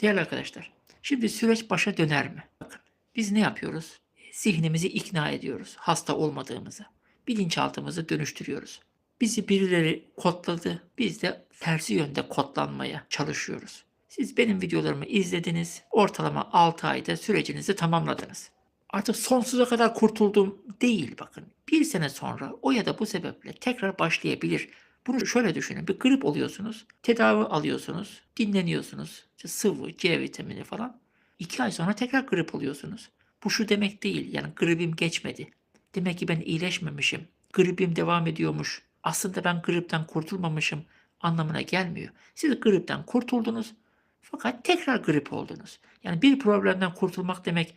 Değerli arkadaşlar, şimdi süreç başa döner mi? Bakın, biz ne yapıyoruz? Zihnimizi ikna ediyoruz hasta olmadığımızı. Bilinçaltımızı dönüştürüyoruz. Bizi birileri kodladı, biz de tersi yönde kodlanmaya çalışıyoruz. Siz benim videolarımı izlediniz, ortalama 6 ayda sürecinizi tamamladınız. Artık sonsuza kadar kurtuldum değil bakın. Bir sene sonra o ya da bu sebeple tekrar başlayabilir. Bunu şöyle düşünün. Bir grip oluyorsunuz. Tedavi alıyorsunuz. Dinleniyorsunuz. İşte sıvı, C vitamini falan. İki ay sonra tekrar grip oluyorsunuz. Bu şu demek değil. Yani gripim geçmedi. Demek ki ben iyileşmemişim. Gripim devam ediyormuş. Aslında ben gripten kurtulmamışım anlamına gelmiyor. Siz gripten kurtuldunuz. Fakat tekrar grip oldunuz. Yani bir problemden kurtulmak demek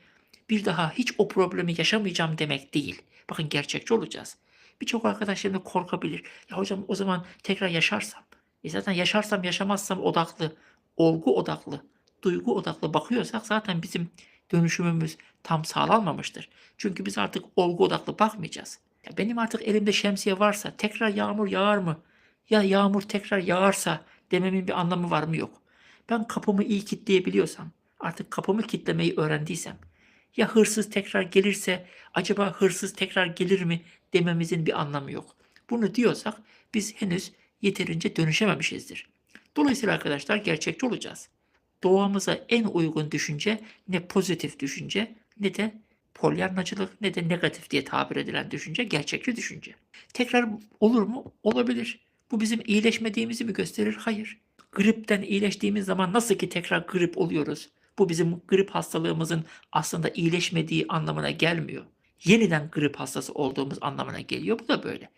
bir daha hiç o problemi yaşamayacağım demek değil. Bakın gerçekçi olacağız. Birçok arkadaş şimdi korkabilir. Ya hocam o zaman tekrar yaşarsam. E zaten yaşarsam yaşamazsam odaklı, olgu odaklı, duygu odaklı bakıyorsak zaten bizim dönüşümümüz tam sağlanmamıştır. Çünkü biz artık olgu odaklı bakmayacağız. Ya benim artık elimde şemsiye varsa tekrar yağmur yağar mı? Ya yağmur tekrar yağarsa dememin bir anlamı var mı yok. Ben kapımı iyi kilitleyebiliyorsam, artık kapımı kilitlemeyi öğrendiysem, ya hırsız tekrar gelirse acaba hırsız tekrar gelir mi dememizin bir anlamı yok. Bunu diyorsak biz henüz yeterince dönüşememişizdir. Dolayısıyla arkadaşlar gerçekçi olacağız. Doğamıza en uygun düşünce ne pozitif düşünce ne de polyanlacılık ne de negatif diye tabir edilen düşünce gerçekçi düşünce. Tekrar olur mu? Olabilir. Bu bizim iyileşmediğimizi mi gösterir? Hayır. Gripten iyileştiğimiz zaman nasıl ki tekrar grip oluyoruz? Bu bizim grip hastalığımızın aslında iyileşmediği anlamına gelmiyor. Yeniden grip hastası olduğumuz anlamına geliyor. Bu da böyle.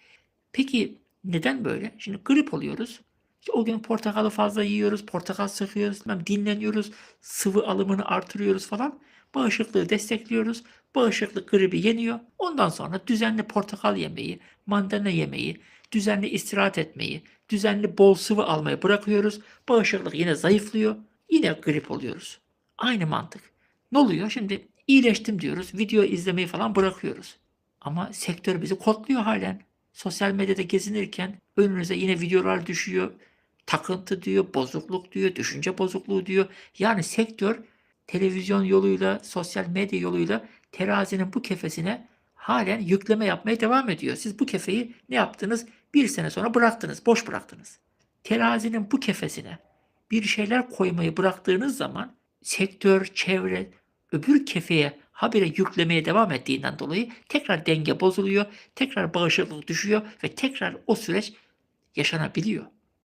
Peki neden böyle? Şimdi grip oluyoruz. İşte o gün portakalı fazla yiyoruz, portakal sıkıyoruz, dinleniyoruz, sıvı alımını artırıyoruz falan. Bağışıklığı destekliyoruz. Bağışıklık gribi yeniyor. Ondan sonra düzenli portakal yemeyi, mandalina yemeyi, düzenli istirahat etmeyi, düzenli bol sıvı almayı bırakıyoruz. Bağışıklık yine zayıflıyor. Yine grip oluyoruz. Aynı mantık. Ne oluyor? Şimdi iyileştim diyoruz. Video izlemeyi falan bırakıyoruz. Ama sektör bizi kodluyor halen. Sosyal medyada gezinirken önünüze yine videolar düşüyor. Takıntı diyor, bozukluk diyor, düşünce bozukluğu diyor. Yani sektör televizyon yoluyla, sosyal medya yoluyla terazinin bu kefesine halen yükleme yapmaya devam ediyor. Siz bu kefeyi ne yaptınız? Bir sene sonra bıraktınız, boş bıraktınız. Terazinin bu kefesine bir şeyler koymayı bıraktığınız zaman sektör, çevre öbür kefeye habire yüklemeye devam ettiğinden dolayı tekrar denge bozuluyor, tekrar bağışıklık düşüyor ve tekrar o süreç yaşanabiliyor.